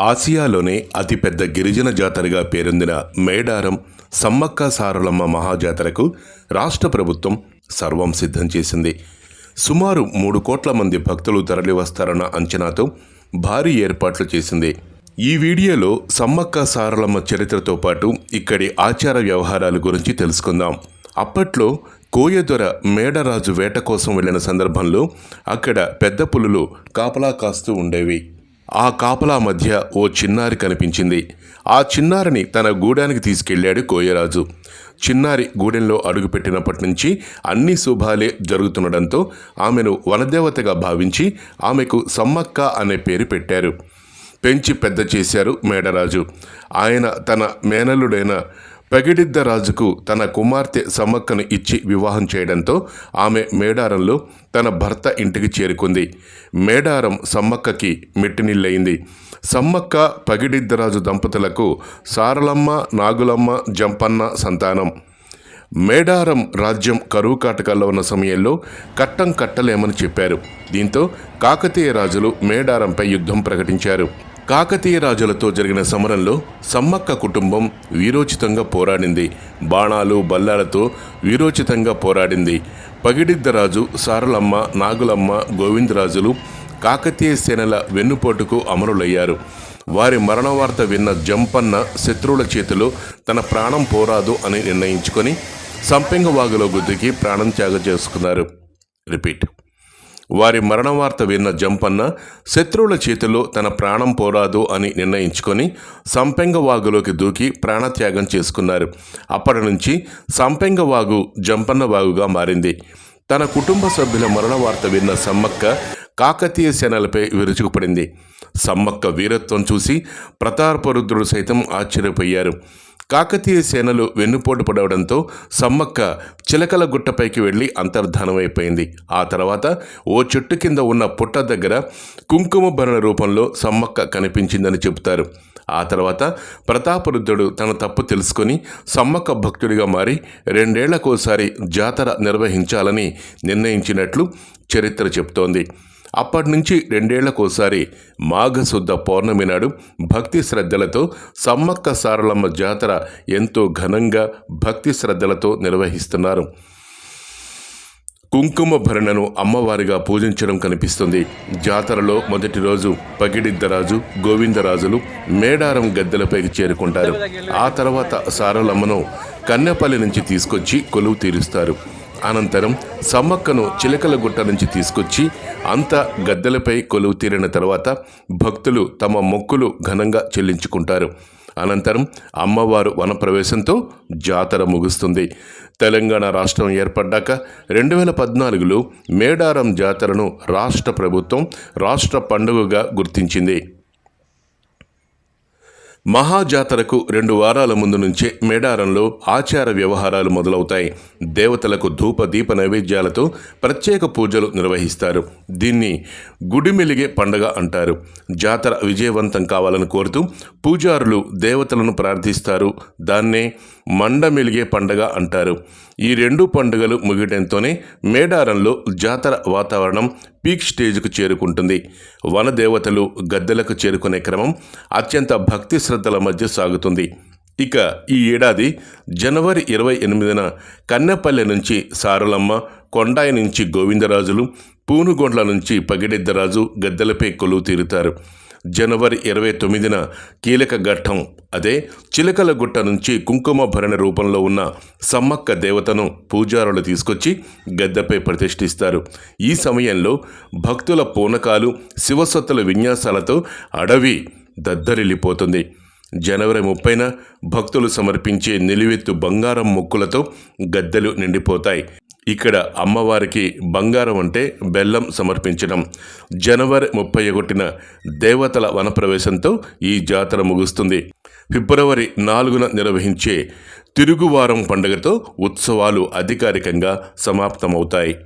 ఆసియాలోనే అతిపెద్ద గిరిజన జాతరగా పేరొందిన మేడారం సమ్మక్క సారలమ్మ మహాజాతరకు రాష్ట్ర ప్రభుత్వం సర్వం సిద్ధం చేసింది. సుమారు మూడు కోట్ల మంది భక్తులు తరలివస్తారన్న అంచనాతో భారీ ఏర్పాట్లు చేసింది. ఈ వీడియోలో సమ్మక్క సారలమ్మ చరిత్రతో పాటు ఇక్కడి ఆచార వ్యవహారాల గురించి తెలుసుకుందాం. అప్పట్లో కోయదొర మేడరాజు వేట కోసం వెళ్ళిన సందర్భంలో అక్కడ పెద్ద పులులు కాపలా కాస్తూ ఉండేవి. ఆ కాపలా మధ్య ఓ చిన్నారి కనిపించింది. ఆ చిన్నారిని తన గూడానికి తీసుకెళ్ళాడు కోయరాజు. చిన్నారి గూడెంలో అడుగుపెట్టినప్పటి నుంచి అన్ని శుభాలే జరుగుతుండడంతో ఆమెను వనదేవతగా భావించి ఆమెకు సమ్మక్క అనే పేరు పెట్టారు. పెంచి పెద్ద చేశారు మేడరాజు. ఆయన తన మేనల్లుడైన పగిడిద్ద రాజుకు తన కుమార్తె సమ్మక్కను ఇచ్చి వివాహం చేయడంతో ఆమె మేడారంలో తన భర్త ఇంటికి చేరుకుంది. మేడారం సమ్మక్కకి మెట్టినిల్లయింది. సమ్మక్క పగిడిద్దరాజు దంపతులకు సారలమ్మ నాగులమ్మ జంపన్న సంతానం. మేడారం రాజ్యం కరువు కాటకాల్లో ఉన్న సమయంలో కట్టం కట్టలేమని చెప్పారు. దీంతో కాకతీయ రాజులు మేడారంపై యుద్ధం ప్రకటించారు. కాకతీయ రాజులతో జరిగిన సమరంలో సమ్మక్క కుటుంబం వీరోచితంగా పోరాడింది. బాణాలు బల్లాలతో వీరోచితంగా పోరాడింది. పగిడిద్దరాజు సారలమ్మ నాగులమ్మ గోవిందరాజులు కాకతీయ సేనల వెన్నుపోటుకు అమరులయ్యారు. వారి మరణ వార్త విన్న జంపన్న శత్రువుల చేతిలో తన ప్రాణం పోరాదు అని నిర్ణయించుకొని సంపెంగ వాగులో గుద్దికి ప్రాణం త్యాగం చేసుకున్నారు. రిపీట్. వారి మరణ వార్త విన్న జంపన్న శత్రువుల చేతిలో తన ప్రాణం పోరాదు అని నిర్ణయించుకొని సంపెంగ వాగులోకి దూకి ప్రాణత్యాగం చేసుకున్నారు. అప్పటి నుంచి సంపెంగ వాగు జంపన్న వాగుగా మారింది. తన కుటుంబ సభ్యుల మరణ వార్త విన్న సమ్మక్క కాకతీయ సేనలపై విరుచుకుపడింది. సమ్మక్క వీరత్వం చూసి ప్రతాపరుద్రుడు సైతం ఆశ్చర్యపోయారు. కాకతీయ సేనలు వెన్నుపోటు పడవడంతో సమ్మక్క చిలకల గుట్టపైకి వెళ్ళి అంతర్ధానమైపోయింది ఆ తర్వాత ఓ చెట్టు కింద ఉన్న పుట్ట దగ్గర కుంకుమ భరణ రూపంలో సమ్మక్క కనిపించిందని చెబుతారు. ఆ తర్వాత ప్రతాపరుద్రుడు తన తప్పు తెలుసుకొని సమ్మక్క భక్తుడిగా మారి రెండేళ్ళకోసారి జాతర నిర్వహించాలని నిర్ణయించినట్లు చరిత్ర చెబుతోంది. అప్పటి నుంచి రెండేళ్ళకోసారి మాఘశుద్ధ పౌర్ణమి నాడు భక్తి శ్రద్ధలతో సమ్మక్క సారలమ్మ జాతర ఎంతో ఘనంగా భక్తి శ్రద్ధలతో నిర్వహిస్తున్నారు. కుంకుమ భరణను అమ్మవారిగా పూజించడం కనిపిస్తుంది. జాతరలో మొదటి రోజు పగిడిద్దరాజు గోవిందరాజులు మేడారం గద్దెలపైకి చేరుకుంటారు. ఆ తర్వాత సారలమ్మను కన్నెపల్లి నుంచి తీసుకొచ్చి కొలువు తీరుస్తారు. అనంతరం సమ్మక్కను చిలకల గుట్ట నుంచి తీసుకొచ్చి అంతా గద్దెలపై కొలువు తీరిన తర్వాత భక్తులు తమ మొక్కులు ఘనంగా చెల్లించుకుంటారు. అనంతరం అమ్మవారు వనప్రవేశంతో జాతర ముగుస్తుంది. తెలంగాణ రాష్ట్రం ఏర్పడ్డాక రెండు వేల పద్నాలుగులో మేడారం జాతరను రాష్ట్ర ప్రభుత్వం రాష్ట్ర పండుగగా గుర్తించింది. మహాజాతరకు రెండు వారాల ముందు నుంచే మేడారంలో ఆచార వ్యవహారాలు మొదలవుతాయి. దేవతలకు ధూప దీప నైవేద్యాలతో ప్రత్యేక పూజలు నిర్వహిస్తారు. దీన్ని గుడిమెలిగే పండగ అంటారు. జాతర విజయవంతం కావాలని కోరుతూ పూజారులు దేవతలను ప్రార్థిస్తారు. దాన్నే మండమెలిగే పండగ అంటారు. ఈ రెండు పండుగలు ముగియడంతోనే మేడారంలో జాతర వాతావరణం పీక్ స్టేజ్కు చేరుకుంటుంది. వనదేవతలు గద్దెలకు చేరుకునే క్రమం అత్యంత భక్తి శ్రద్ధల మధ్య సాగుతుంది. ఇక ఈ ఏడాది జనవరి ఇరవై ఎనిమిదిన కన్నెపల్లె నుంచి సారలమ్మ కొండాయి నుంచి గోవిందరాజులు పూనుగొండ్ల నుంచి పగిడెద్దరాజు గద్దెలపై కొలువు తీరుతారు. జనవరి ఇరవై తొమ్మిదిన కీలక ఘట్టం. అదే చిలకల గుట్ట నుంచి కుంకుమ భరణ రూపంలో ఉన్న సమ్మక్క దేవతను పూజారులు తీసుకొచ్చి గద్దెపై ప్రతిష్ఠిస్తారు. ఈ సమయంలో భక్తుల పూనకాలు శివసత్తుల విన్యాసాలతో అడవి దద్దరిల్లిపోతుంది. జనవరి ముప్పైన భక్తులు సమర్పించే నిలువెత్తు బంగారం మొక్కులతో గద్దెలు నిండిపోతాయి. ఇక్కడ అమ్మవారికి బంగారం అంటే బెల్లం సమర్పించడం. జనవరి ముప్పై ఒకటిన దేవతల వనప్రవేశంతో ఈ జాతర ముగుస్తుంది. ఫిబ్రవరి నాలుగున నిర్వహించే తిరుగువారం పండుగతో ఉత్సవాలు అధికారికంగా సమాప్తమవుతాయి.